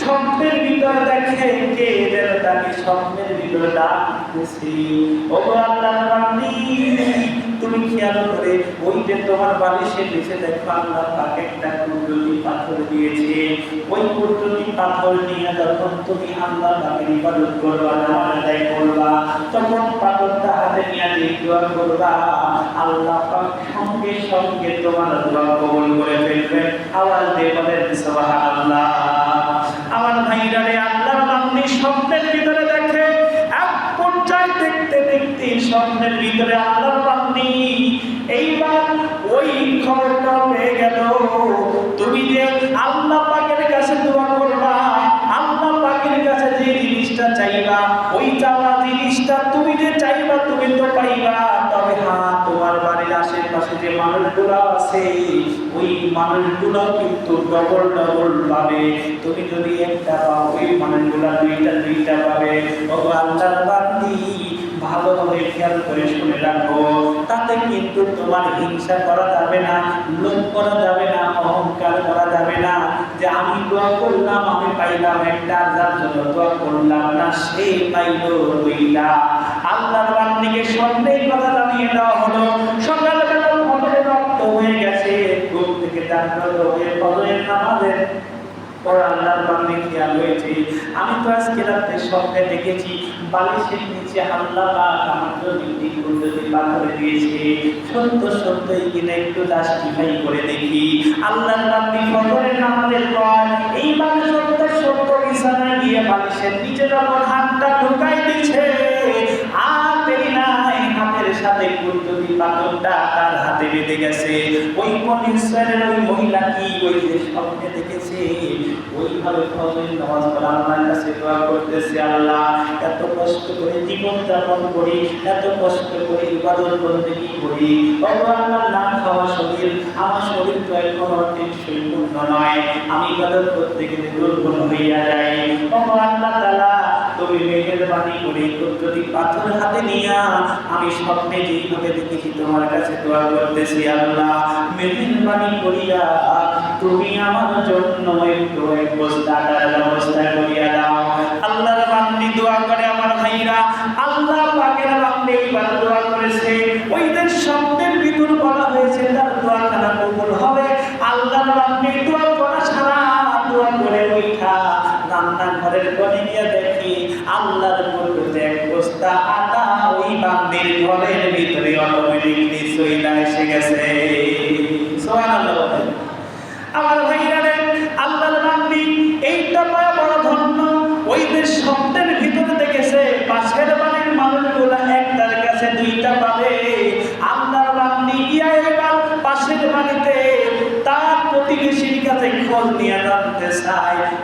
স্বপ্নের ভিতরে দেখে কে তাকে স্বপ্নের ও আল্লাহ তুমি খেয়াল করে ওই যে তোমার বালিশের নিচে দেখো আল্লাহ তাকে একটা পাথর দিয়েছে। ওই পাথর নিয়ে যখন তুমি আল্লাহ তাকে ইবাদত করবা, নামাজ আদায় করবা, তখন পাথরটা হাতে নিয়ে করবা, আল্লাহ সঙ্গে সঙ্গে তোমার দোয়া কবুল করে ফেলবে। আওয়াজ দিয়ে বলেন, সুবহানাল্লাহ। স্বপ্নের ভিতরে আল্লাহর বান্দি এইবার ওই খবরটা পেয়ে গেল। তুমি যে আল্লাহ পাকের কাছে দোয়া করবা, আল্লাহ পাকের কাছে যে জিনিসটা চাইবা, ওই চাওয়া জিনিসটা তুমি যে চাইবা, তুমি তো পাইবা। তবে হ্যাঁ তোমার বাড়ির আশেপাশে যে মানুষগুলো আছে, ওই মানুষগুলো কিন্তু ডবল ডবল পাবে। তুমি যদি একটা পাও, ওই মানুষগুলো দুইটা দুইটা পাবে। ও আল্লাহর বান্দি ভালোভাবে খেয়াল করে শুনে রাখো। তাতে কিন্তু তোমার হিংসা করা যাবে না, লোভ করা যাবে না, অহংকার করা যাবে না। যে আমি দোয়া করলাম, আমি পাইলাম একটা, যার জন্য দোয়া করলাম না, সে পাইল দুইটা। আল্লাহর বান্দিকে স্বপ্নের কথা জানিয়ে দেওয়া হলো। সকালবেলা ফজরে রক্ত হয়ে গেছে, ঘুম থেকে জাগ্রত হয়ে ফজরের নামাজের পর আল্লাহর বান্দি খেয়াল হয়েছে। আমি তো আজকে রাতে স্বপ্নে দেখেছি, বালিশের নিচে আল্লাহ পাক আমার জন্য একটি কুদরতি পাথর দিয়েছে। সত্য সত্যই কিনা একটু জাস্টিফাই করে দেখি। আল্লাহর বান্দি ফজরের নামাজের পর এইবার সত্য সত্য বিছানায় গিয়ে বালিশের নিচে যখন হাতটা ঢুকাই হাতের সাথে কুদরতি পাথরটা তার হাতে বেঁধে গেছে। ওই মনীশ্বরের ওই মহিলা কি, ওই যে স্বপ্নে দেখেছে আমি করতে গেলে দুর্বল হইয়া যাই। আল্লাহ তাআলা, তুমি করে যদি পাথর হাতে নিয়া আমি স্বপ্নে যেইভাবে দেখেছি তোমার কাছে দোয়া করতেছি আল্লাহ। মেহেরবানি করিয়া তুমি আমার জন্য একটু এক বস্তা ব্যবস্থা করিয়া দাও। আল্লাহর বান্দি দোয়া করে আমার ভাইরা। আল্লাহ পাকের বান্দি এইবার দোয়া করেছে। ওইদের শব্দের ভিতর বলা হয়েছে, তার দোয়া নিয়ে আচ্ছা তুমি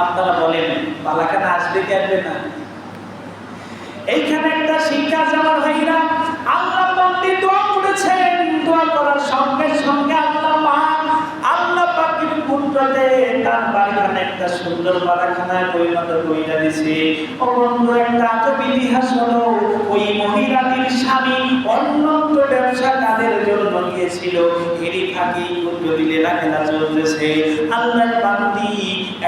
আপনারা বলেন, বালাখানা আসবে কি আসবে না? এইখানে একটা শিক্ষা আমার ভাইরা আল্লাহ বান্দি দোয়া করেছেন। দোয়া করার সঙ্গে সঙ্গে আল্লাহ আল্লাহ তার বাড়িখানে একটা সুন্দর বাড়াখানায় পরিণত দিছে। একটা আজব ইতিহাস হলো, ওই মহিলাটির স্বামী অন্যত্র ব্যবসা জন্য গিয়েছিল। এরই ফাঁকি কুদরতি লীলা খেলা চলতেছে। আল্লাহর বান্দি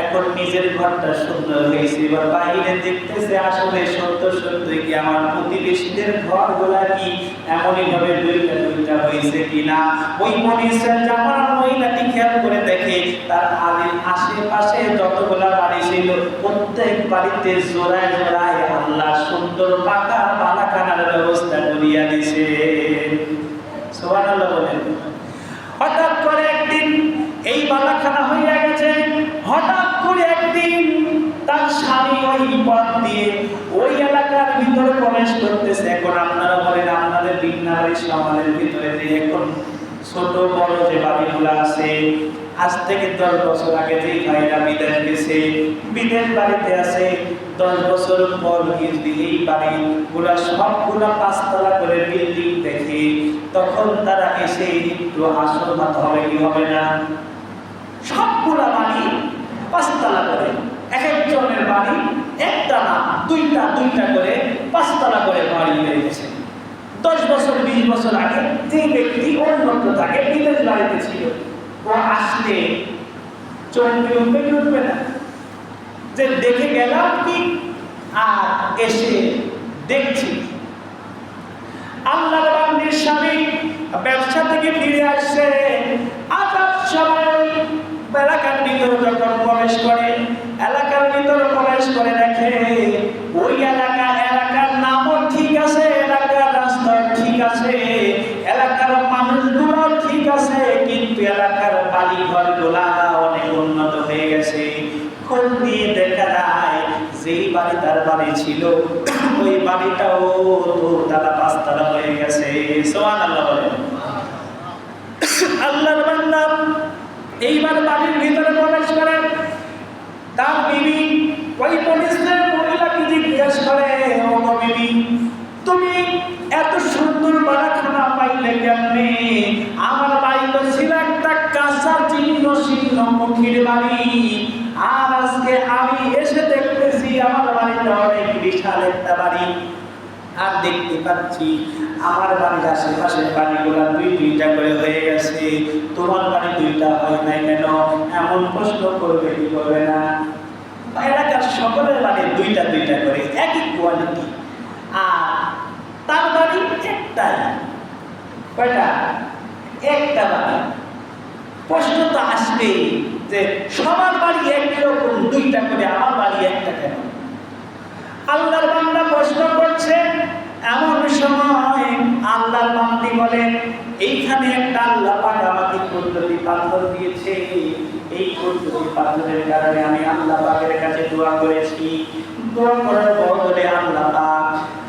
এখন নিজের ঘরটা সুন্দর হয়েছে। এবার বাইরে দেখতেছে আসলে সত্য সত্য কি আমার প্রতিবেশীদের ঘরগুলা কি এমনই ভাবে দুইটা দুইটা হয়েছে কিনা? ওই মনীষের জামার মহিলাটি খেয়াল করে দেখে তার আগে আশেপাশে যতগুলা বাড়ি ছিল, প্রত্যেক বাড়িতে জোড়ায় জোড়ায় আল্লাহ সুন্দর পাকা বালাখানার ব্যবস্থা করিয়া দিছে। সুবহানাল্লাহ বলেন। হঠাৎ করে একদিন এই বালাখানা হইয়া গেছে হঠাৎ করে একদিন তার স্বামী ওই পথ দিয়ে ওই এলাকার ভিতরে করতেছে, এখন আপনারা বলেন আপনাদের বিঘ্নাবাড়ি সমাজের ভিতরে যে এখন ছোট বড় যে বাড়িগুলো আছে, আজ থেকে দশ বছর আগে যে ভাইরা বিদেশ গেছে, বিদেশ বাড়িতে আছে, দশ বছর পর যদি এই বাড়িগুলা সবগুলা পাঁচতলা করে বিল্ডিং দেখে, তখন তারা এসে একটু আশীর্বাদ হবে কি হবে না? সবগুলা বাড়ি পাঁচতলা করে, এক একজনের বাড়ি একটা না দুইটা দুইটা করে, পাঁচতলা করে বাড়ি গেছে দশ বছর, বিশ বছর আগে যে ব্যক্তি অন্যত্র থাকে বিদেশ বাড়িতে ছিল, ও আসলে চমকে উঠবে কি উঠবে না? যে দেখে গেলাম কি, আর এসে দেখছি। আল্লাহর বান্দির স্বামী ব্যবসা থেকে ফিরে আসছে। আজাদ সময় এলাকার ভিতরে যখন প্রবেশ করে বাড়ি ছিল, ওই বাড়িটাও তারা পাঁচতলা হয়ে গেছে। সোহান আল্লাহ বলেন। আল্লাহর বান্দা, এইবার বাড়ির ভিতরে প্রবেশ করে। তার বিবি ওই পুলিশের মহিলাকে জিজ্ঞেস করে, ও বিবি, তুমি এত সুন্দর বাড়াখানা পাইলে কেমনে? আমার বাড়ি ছিল একটা কাঁচা চিহ্ন চিহ্ন মুখির বাড়ি। আর আজকে আমি আমার বাড়িটা অনেক বিশাল একটা বাড়ি। আর দেখতে পাচ্ছি, আমার বাড়ির আশেপাশের বাড়িগুলো দুই দুইটা করে হয়ে গেছে। তোমার বাড়ি দুইটা হয় নাই কেন? এমন প্রশ্ন করবে কি করবে না? এলাকার সকলের বাড়ি দুইটা দুইটা করে, একই কোয়ালিটি আর তার বাড়ি একটাই, কয়টা? একটা বাড়ি। প্রশ্ন তো আসবেই যে সবার বাড়ি একই রকম দুইটা করে, আমার আল্লাহর বান্দা প্রশ্ন করছে, এমন সময় আল্লাহর বান্দি বলেন এইখানে একটা আল্লাহ পাক আমাকে কুদরতি পাথর দিয়েছে। এই কুদরতি পাথরের কারণে আমি আল্লাহ পাকের কাছে দোয়া করেছি। দোয়া করার বদলে আল্লাহ পাক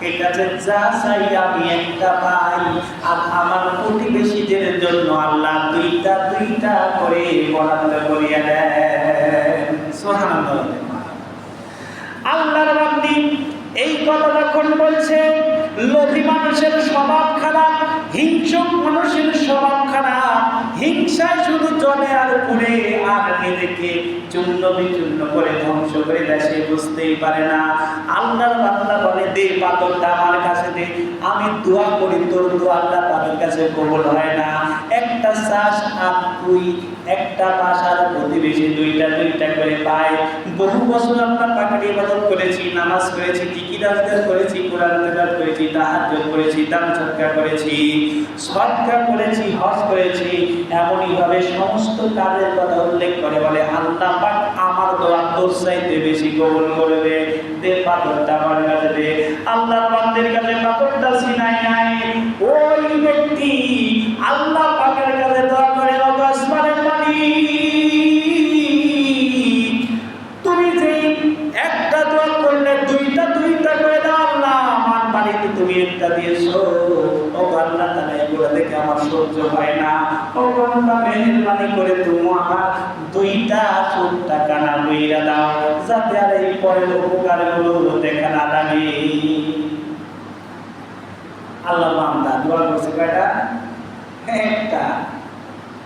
এই কাছে যা চাই আমি একটা পাই। আর আমার প্রতিবেশীদের জন্য আল্লাহ দুইটা দুইটা করে বরাদ্দ করিয়া দেন। সুবহানাল্লাহ। আল্লাহর বান্দি এই কথা যখন বলছে, লোভী মানুষের স্বভাব খারাপ হিংসুক মানুষের স্বভাব খারাপ হিংসায় শুধু জলে আর পুড়ে আর নিজেকে চূর্ণ বিচূর্ণ করে ধ্বংস করে দেয়, সে বুঝতেই পারে না। আল্লাহর বান্দা বলে, দে পাথরটা আমার কাছে দে, আমি দোয়া করি, তোর দোয়া আল্লাহ তাদের কাছে কবুল হয় না। একটা শ্বাস আর তুই একটা বাসার প্রতিবেশী দুইটা দুইটা করে পায়। বহু বছর আমরা পাখাড়ি ইবাদত করেছি, নামাজ করেছি টিকি রাজগার করেছি, কোরআন তেলাওয়াত করেছি, তাহাজ্জুদ করেছি, দান সৎকার করেছি সৎকার করেছি, হজ করেছি এমনই ভাবে সমস্ত কাজের কথা উল্লেখ করে বলে, আল্লাহ পাক আমার দোয়া তোর চাইতে বেশি কবুল করবে। দে পাথরটা আমার কাছে হয় না। ও আল্লাহ মেহেরবানি করে তুমি দুইটা সুদ টাকা না লইয়া দাও, যাতে আর এই পরের উপকারগুলো দেখা না লাগে। আল্লাহ বান্দা, দোয়া করছে কয়টা? একটা।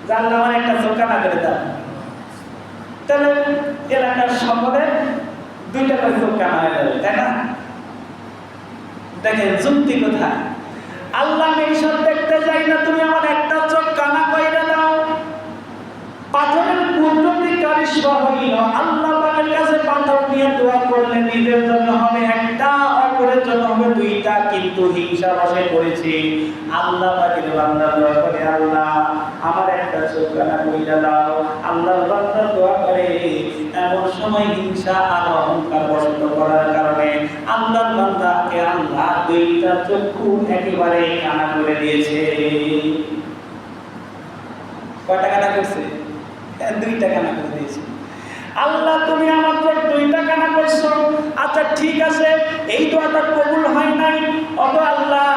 জানলে আমার একটা চোখা না করে দাও। তাহলে এলাকার সকলে দুইটা করে চোখ কানা হয়ে তাই না? দেখেন, যুক্তি কোথায়? আল্লাহ আমি এইসব দেখতে যাই না, তুমি আমার একটা চোখ কানা কইরা দাও পাথরের কুদরতি কারিশ্মা হইল। আল্লাহ পাকের কাছে পাথর নিয়ে দোয়া করলে নিজের জন্য হবে একটা, অপরের জন্য হবে দুইটা, কিন্তু হিংসা বসে পড়েছে। আল্লাহ পাকের বান্দা দোয়া করে আল্লাহ, আমার একটা চোখ কানা কইরা দাও। আল্লাহর বান্দা দোয়া করে, এমন সময় হিংসা আর অহংকার বসত করার কারণে আল্লাহর বান্দাকে আল্লাহ দুইটা চক্ষু একেবারে কানা করে দিয়েছে। কয়টা কানা করছে? দুইটা কানা করে দিয়েছি। আল্লাহ, তুমি চোখ দুইটা কানা করছ? আচ্ছা ঠিক আছে, এই তো দোয়াটা কবুল হয় নাই। অত আল্লাহ,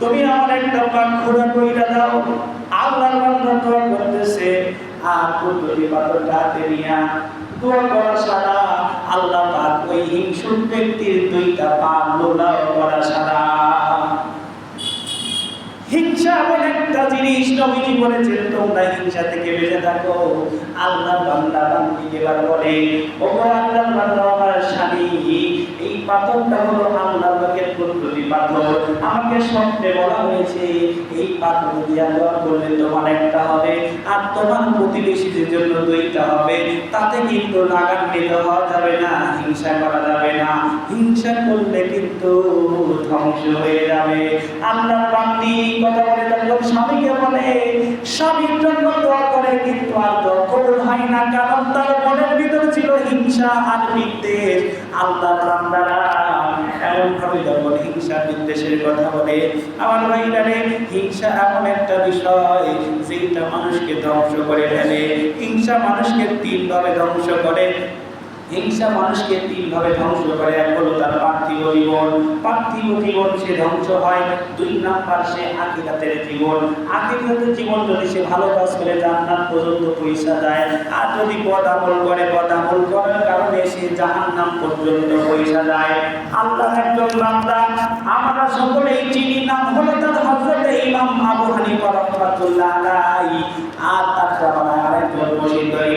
তুমি আমার একটা পাক ঘোরা কইরা দাও। আল্লাহর বান্দা দোয়া করতেছে, আর কুতুরি হাতে নিয়া দোয়া করা ছাড়া, আল্লাহ পাক ওই হিংসুক ব্যক্তির দুইটা পা লোলাও করা ছাড়া হিংসা এমন একটা জিনিস নবীজি বলেছেন তোমরা হিংসা থেকে বেঁচে থাকো। আল্লাহ বান্দা বান্দি এবার বলে ও আল্লাহ বান্দা আমার স্বামী। পাথরটা হলো আল্লাহ পাকের প্রকৃতি পাথর। আমাকে স্বপ্নে বলা হয়েছে, এই পাথর দিয়া দোয়া করলে তোমার একটা হবে আর তোমার প্রতিবেশীদের জন্য দুইটা হবে। তাতে কিন্তু লাগান্বিত হওয়া যাবে না, হিংসা করা যাবে না। হিংসা করলে কিন্তু ধ্বংস হয়ে যাবে। আল্লাহ বান্দি কথা বলে? যখন স্বামীকে বলে স্বামীর জন্য দোয়া করে কিন্তু আর দোয়া হয় না, কারণ তার মনের ভিতরে ছিল হিংসা আর বিদ্বেষ। আল্লাহ বান্দারা এমন ভাবে যখন হিংসা বিদ্বেষের কথা বলে, আমার ভাইরা রে হিংসা এমন একটা বিষয় যেটা মানুষকে ধ্বংস করে ফেলে। হিংসা মানুষকে তিনভাবে ধ্বংস করে। হিংসা মানুষকে তিনভাবে ধ্বংস করে। এক হলো তার পার্থিব জীবন। পার্থিব জীবন সে ধ্বংস হয়, দুই নাম্বার সে আখিরাতের জীবন। আখিরাতের জীবন যদি সে ভালো কাজ করে, জান্নাত পর্যন্ত পয়সা যায়। আর যদি বদ আমল করে বদ আমল করার কারণে সে জাহান্নাম পর্যন্ত পয়সা দেয় আল্লাহ একজন বান্দা। আমরা সকলেই চিনি, নাম হলো তার হযরত ইমাম আবু হানিফা রাহমাতুল্লাহ আর তার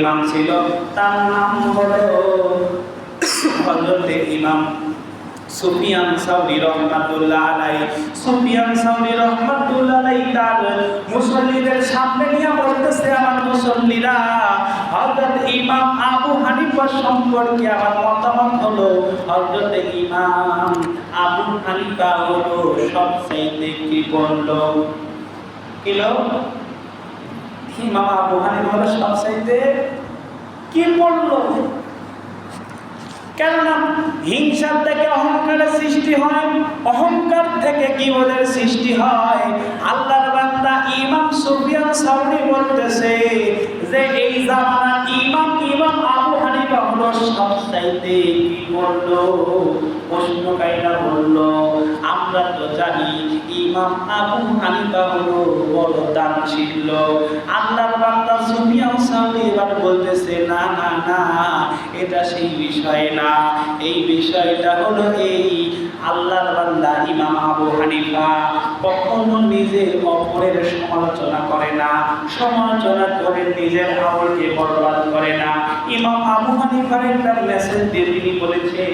ইমাম ছিল, তার নাম হলো হযরত ইমাম সুফিয়ান সাউরি রহমাতুল্লাহ আলাই সুফিয়ান সাউরি রহমাতুল্লাহ আলাই তার মুসল্লিদের সামনে নিয়ে বলতেছে, আমার মুসল্লিরা, হযরত ইমাম আবু হানিফা সম্পর্কে আমার মতামত হলো, হযরত ইমাম আবু হানিফা হলো সবচেয়ে কি বলল? কিলো কি বলল? কেননা হিংসার থেকে অহংকারের সৃষ্টি হয়, অহংকার থেকে কিবোধের সৃষ্টি হয়। আল্লাহর বান্দা ইমাম সুফিয়ান সাউরি বলতেছে যে, এই জামানা ইমাম ইমাম আবু হানিফা হলো সবচাইতে কি বলল প্রশ্নকারীরা বলল। আমরা তো জানি ইমাম আবু হানিফা হলো বড় দানশীল আল্লাহর বান্দা সুফিয়ান সাউরি এবার বলতেছে, না না না, এটা সেই বিষয় না। এই বিষয়টা হলো এই আল্লাহর বান্দা ইমাম আবু হানিফা কখনো নিজের অপরের সমালোচনা করে না, সমালোচনা করে নিজের আমলকে বরবাদ করে না। ইমাম আবু হানিফার একটা মেসেজ দিয়ে তিনি বলেছেন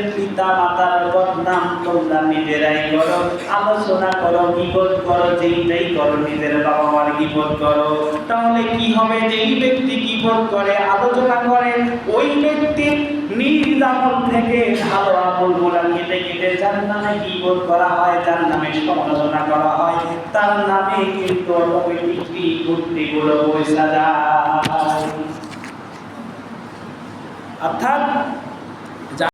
পিতা মাতার বদনাম তোমরা নিজেরাই করো। আলোচনা করো বিপদ করো যেইটাই করো, নিজের বাবা মার বিপদ করো। তাহলে কি হবে? যেই ব্যক্তি বিপদ করে, আলোচনা করে, ওই ব্যক্তি নিজ আমল থেকে ভালো আমল কেটে কেটে যার নামে বিপদ করা হয়, যার নামে সমালোচনা করা হয়, তার নামে কিন্তু অটোমেটিকলি গুলো পয়সা যায়। অর্থাৎ